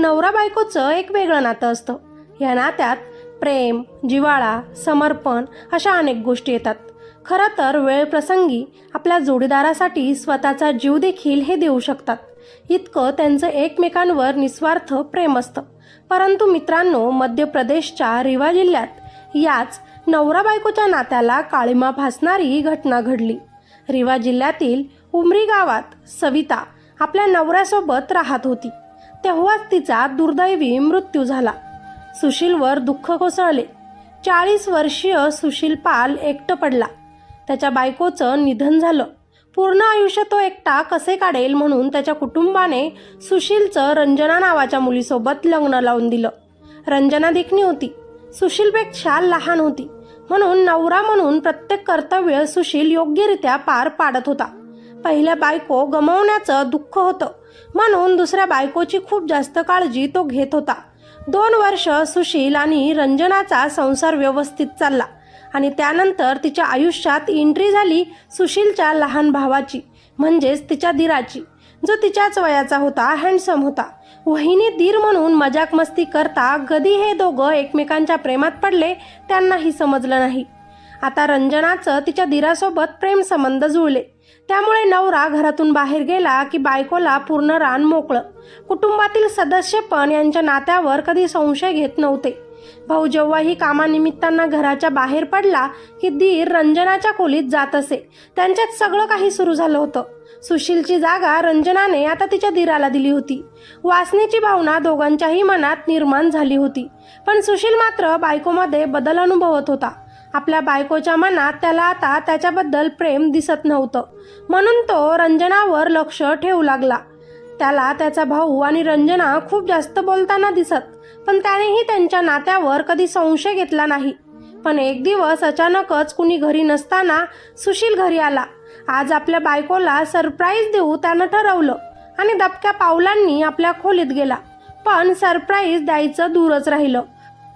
नवरा बायकोचं एक वेगळं नातं असतं. या नात्यात प्रेम जिव्हाळा समर्पण अशा अनेक गोष्टी येतात. खरं तर वेळ प्रसंगी आपल्या जोडीदारासाठी स्वतःचा जीव देखील हे देऊ शकतात. इतकं त्यांचं एकमेकांवर निस्वार्थ प्रेम असतं. परंतु मित्रांनो मध्य प्रदेशच्या रिवा जिल्ह्यात याच नवरा बायकोच्या नात्याला काळीमा भासणारी घटना घडली. रिवा जिल्ह्यातील उमरी गावात सविता आपल्या नवऱ्यासोबत राहत होती. तेव्हाच तिचा दुर्दैवी मृत्यू झाला. सुशीलवर दुःख कोसळले. चाळीस वर्षीय सुशील पाल एकटं पडला. त्याच्या बायकोचं निधन झालं. पूर्ण आयुष्य तो एकटा कसे काढेल म्हणून त्याच्या कुटुंबाने सुशीलचं रंजना नावाच्या मुलीसोबत लग्न लावून दिलं. रंजना देखणी होती. सुशीलपेक्षा लहान होती. म्हणून नवरा म्हणून प्रत्येक कर्तव्य सुशील योग्यरित्या पार पाडत होता. पहिल्या बायको गमावण्याचं दुःख होतं. म्हणून दुसऱ्या बायकोची खूप जास्त काळजी तो घेत होता. दोन वर्ष सुशील आणि रंजनाचा संसार व्यवस्थित चालला आणि त्यानंतर तिच्या आयुष्यात एंट्री झाली सुशीलच्या लहान भावाची म्हणजेच तिच्या दिराची जो तिच्याच वयाचा होता हँडसम होता. वहिनी दीर म्हणून मजाक मस्ती करता कधी हे दोघं एकमेकांच्या प्रेमात पडले त्यांनाही समजलं नाही. आता रंजनाचं तिच्या दिरासोबत प्रेमसंबंध जुळले. त्यामुळे नवरा घरातून बाहेर गेला की बायकोला पूर्ण रान मोकळं. कुटुंबातील सदस्य पण यांच्या नात्यावर कधी संशय घेत नव्हते. भाऊ जेव्हाही कामानिमित्तांना घराच्या बाहेर पडला की दीर रंजनाच्या खोलीत जात असे. त्यांच्यात सगळं काही सुरू झालं होतं. सुशीलची जागा रंजनाने आता तिच्या धीराला दिली होती. वासनेची भावना दोघांच्याही मनात निर्माण झाली होती. पण सुशील मात्र बायकोमध्ये बदल अनुभवत होता. आपल्या बायकोच्या मनात त्याला आता त्याच्याबद्दल प्रेम दिसत नव्हतं. म्हणून तो रंजनावर लक्ष ठेवू लागला. त्याला त्याचा भाऊ आणि रंजना खूप जास्त बोलताना दिसत पण त्यानेही त्यांच्या नात्यावर कधी संशय घेतला नाही. पण एक दिवस अचानकच कुणी घरी नसताना सुशील घरी आला. आज आपल्या बायकोला सरप्राईज देऊ त्यानं ठरवलं आणि दबक्या पावलांनी आपल्या खोलीत गेला. पण सरप्राईज द्यायचं दूरच राहिलं.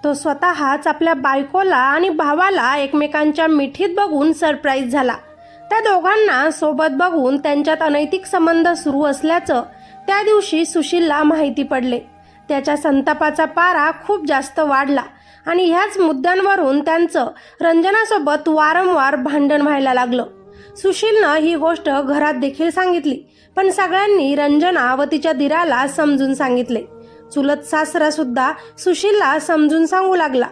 तो स्वतःच आपल्या बायकोला आणि भावाला एकमेकांच्या मिठीत बघून सरप्राईज झाला. त्या दोघांना सोबत बघून त्यांच्यात अनैतिक संबंध सुरू असल्याचं त्या दिवशी सुशीलला माहिती पडले. त्याच्या संतापाचा पारा खूप जास्त वाढला आणि ह्याच मुद्द्यांवरून त्यांचं रंजनासोबत वारंवार भांडण व्हायला लागलं. सुशीलनं ही गोष्ट घरात देखील सांगितली पण सगळ्यांनी रंजना व तिच्या दिराला समजून सांगितले. चुलत सासरासुद्धा सुशीलला समजून सांगू लागला.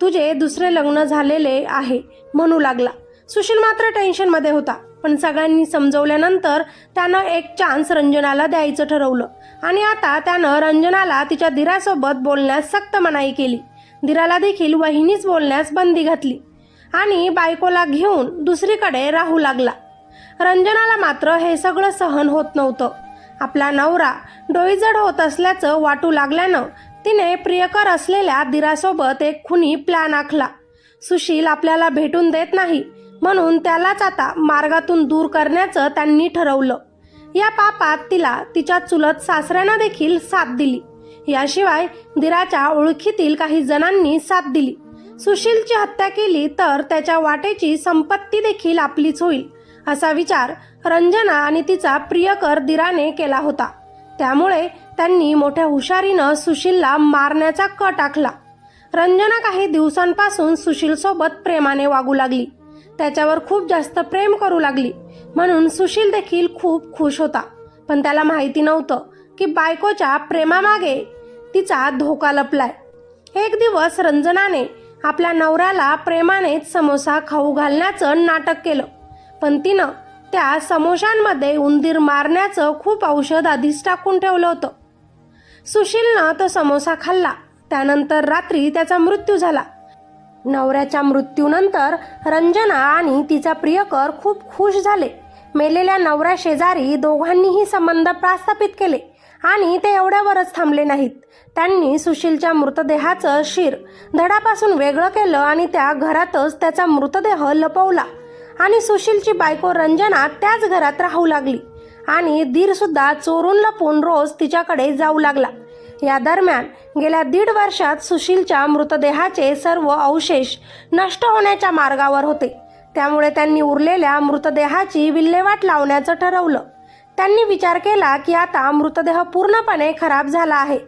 तुझे दुसरे लग्न झालेले आहे म्हणू लागला. सुशील मात्र टेन्शनमध्ये होता पण सगळ्यांनी समजवल्यानंतर त्यानं एक चान्स रंजनाला द्यायचं ठरवलं. आणि आता त्यानं रंजनाला तिच्या दिरासोबत बोलण्यास सक्त मनाई केली. दिराला देखील वहिनीच बोलण्यास बंदी घातली. आणि बायकोला घेऊन दुसरीकडे राहू लागला. रंजनाला मात्र हे सगळं सहन होत नव्हतं. आपला नवरा डोईजड होत असल्याचं वाटू लागल्यानं तिने प्रियकर असलेल्या दिरासोबत एक खुनी प्लॅन आखला. सुशील आपल्याला भेटून देत नाही म्हणून त्यालाच आता मार्गातून दूर करण्याचं त्यांनी ठरवलं. या पापात तिला तिच्या चुलत सासऱ्यानं देखील साथ दिली. याशिवाय दिराच्या ओळखीतील काही जणांनी साथ दिली. सुशीलची हत्या केली तर त्याच्या वाटेची संपत्ती देखील आपलीच होईल असा विचार रंजना आणि तिचा प्रियकर दिराने केला होता. त्यामुळे त्यांनी मोठ्या हुशारीनं सुशीलला मारण्याचा कट आखला. रंजना काही दिवसांपासून सुशीलसोबत प्रेमाने वागू लागली. त्याच्यावर खूप जास्त प्रेम करू लागली. म्हणून सुशील देखील खूप खुश होता. पण त्याला माहिती नव्हतं की बायकोच्या प्रेमामागे तिचा धोका लपलाय. एक दिवस रंजनाने आपल्या नवऱ्याला प्रेमानेच समोसा खाऊ घालण्याचं नाटक केलं. पण तिनं त्या समोशांमध्ये उंदीर मारण्याचं खूप औषध आधीच टाकून ठेवलं होतं. सुशीलनं तो समोसा खाल्ला. त्यानंतर रात्री त्याचा मृत्यू झाला. नवऱ्याच्या मृत्यूनंतर रंजना आणि तिचा प्रियकर खूप खुश झाले. मेलेल्या नवऱ्या शेजारी दोघांनीही संबंध प्रस्थापित केले आणि ते एवढ्यावरच थांबले नाहीत. त्यांनी सुशीलच्या मृतदेहाचं शिर धडापासून वेगळं केलं आणि त्या घरातच त्याचा मृतदेह लपवला. आणि सुशीलची बायको रंजना त्याच घरात राहू लागली. आणि दीर सुद्धा चोरून लपून रोज तिच्याकडे जाऊ लागला. या दरम्यान गेल्या दीड वर्षात सुशीलच्या मृतदेहाचे सर्व अवशेष नष्ट होण्याच्या मार्गावर होते. त्यामुळे त्यांनी उरलेल्या मृतदेहाची विल्हेवाट लावण्याचं ठरवलं. त्यांनी विचार केला की आता मृतदेह पूर्णपणे खराब झाला आहे.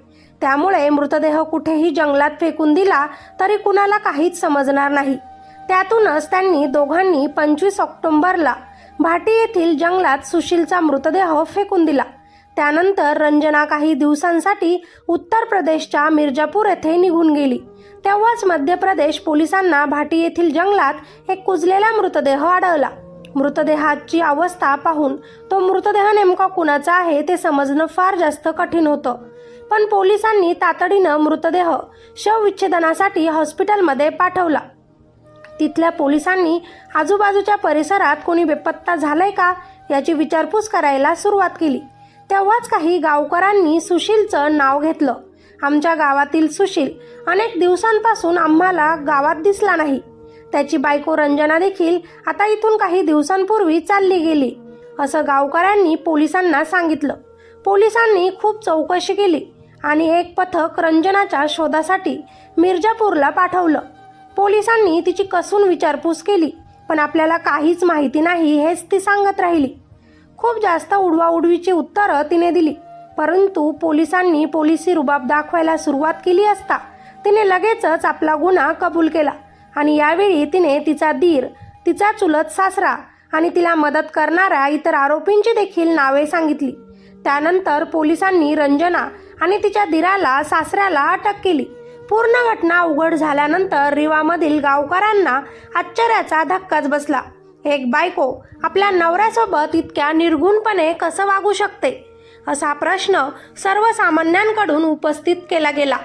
त्यामुळे मृतदेह कुठेही जंगलात फेकून दिला तरी कुणाला काहीच समजणार नाही. त्यातूनच त्यांनी दोघांनी पंचवीस ऑक्टोंबरला भाटी येथील जंगलात सुशीलचा मृतदेह फेकून दिला. त्यानंतर रंजना काही दिवसांसाठी उत्तर प्रदेशच्या मिर्जापूर येथे निघून गेली. तेव्हाच मध्य प्रदेश पोलिसांना भाटी येथील जंगलात एक कुजलेला मृतदेह आढळला. मृतदेहाची अवस्था पाहून तो मृतदेह नेमका कुणाचा आहे ते समजणं फार जास्त कठीण होतं. पण पोलिसांनी तातडीनं मृतदेह शवविच्छेदनासाठी हॉस्पिटलमध्ये पाठवला. तिथल्या पोलिसांनी आजूबाजूच्या परिसरात कोणी बेपत्ता झालाय का याची विचारपूस करायला सुरुवात केली. तेव्हाच काही गावकऱ्यांनी सुशीलचं नाव घेतलं. आमच्या गावातील सुशील अनेक दिवसांपासून आम्हाला गावात दिसला नाही. त्याची बायको रंजना देखील आता इथून काही दिवसांपूर्वी चालली गेली असं गावकऱ्यांनी पोलिसांना सांगितलं. पोलिसांनी खूप चौकशी केली आणि एक पथक रंजनाच्या शोधासाठी मिर्जापूरला पाठवलं. पोलिसांनी तिची कसून विचारपूस केली पण आपल्याला काहीच माहिती नाही हेच ती सांगत राहिली. खूप जास्त उडवाउडवीची उत्तरं तिने दिली परंतु पोलिसांनी पोलिसी रुबाब दाखवायला सुरुवात केली असता तिने लगेचच आपला गुन्हा कबूल केला आणि यावेळी तिने तिचा दीर तिचा चुलत सासरा आणि तिला मदत करणाऱ्या इतर आरोपींची देखील नावे सांगितली. त्यानंतर पोलिसांनी रंजना आणि तिच्या दिराला सासऱ्याला अटक केली. पूर्ण घटना उघड झाल्यानंतर रिवामधील गावकऱ्यांना आश्चर्याचा धक्काच बसला. एक बायको आपल्या नवऱ्यासोबत इतक्या निर्गुणपणे कसं वागू शकते? असा प्रश्न सर्वसामान्यांकडून उपस्थित केला गेला.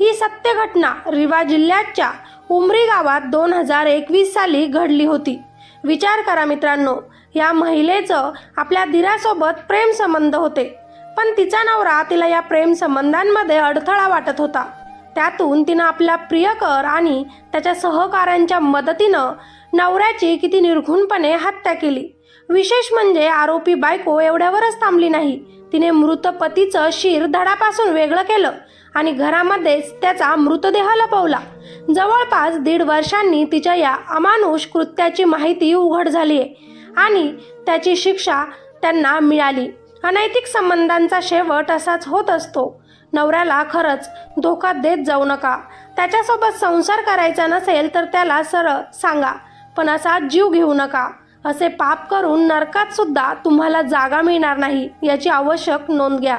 ही सत्य घटना रिवा जिल्ह्याच्या उमरी गावात दोन हजार एकवीस साली घडली होती. विचार करा मित्रांनो या महिलेचं आपल्या दिरासोबत प्रेमसंबंध होते. पण तिचा नवरा तिला या प्रेमसंबंधांमध्ये अडथळा वाटत होता. त्यातून तिनं आपला प्रियकर आणि त्याच्या सहकाऱ्यांच्या मदतीनं नवऱ्याची किती निर्घुणपणे हत्या केली. विशेष म्हणजे आरोपी बायको एवढ्यावरच थांबली नाही. तिने मृत पतीचं शिर धडापासून वेगळं केलं आणि घरामध्येच त्याचा मृतदेह लपवला. जवळपास दीड वर्षांनी तिच्या या अमानुष कृत्याची माहिती उघड झाली आहे आणि त्याची शिक्षा त्यांना मिळाली. अनैतिक संबंधांचा शेवट असाच होत असतो. नवऱ्याला खरंच धोका देत जाऊ नका. त्याच्यासोबत संसार करायचा नसेल तर त्याला सरळ सांगा पण असा जीव घेऊ नका. असे पाप करून नरकात सुद्धा तुम्हाला जागा मिळणार नाही याची आवश्यक नोंद घ्या.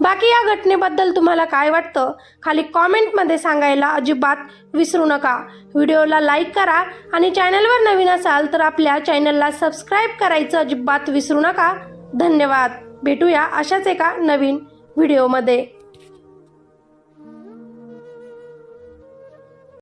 बाकी या घटनेबद्दल तुम्हाला काय वाटतं खाली कॉमेंटमध्ये सांगायला अजिबात विसरू नका. व्हिडिओला लाईक करा आणि चॅनलवर नवीन असाल तर आपल्या चॅनलला सबस्क्राईब करायचं अजिबात विसरू नका. धन्यवाद. भेटूया अशाच एका नवीन व्हिडिओमध्ये.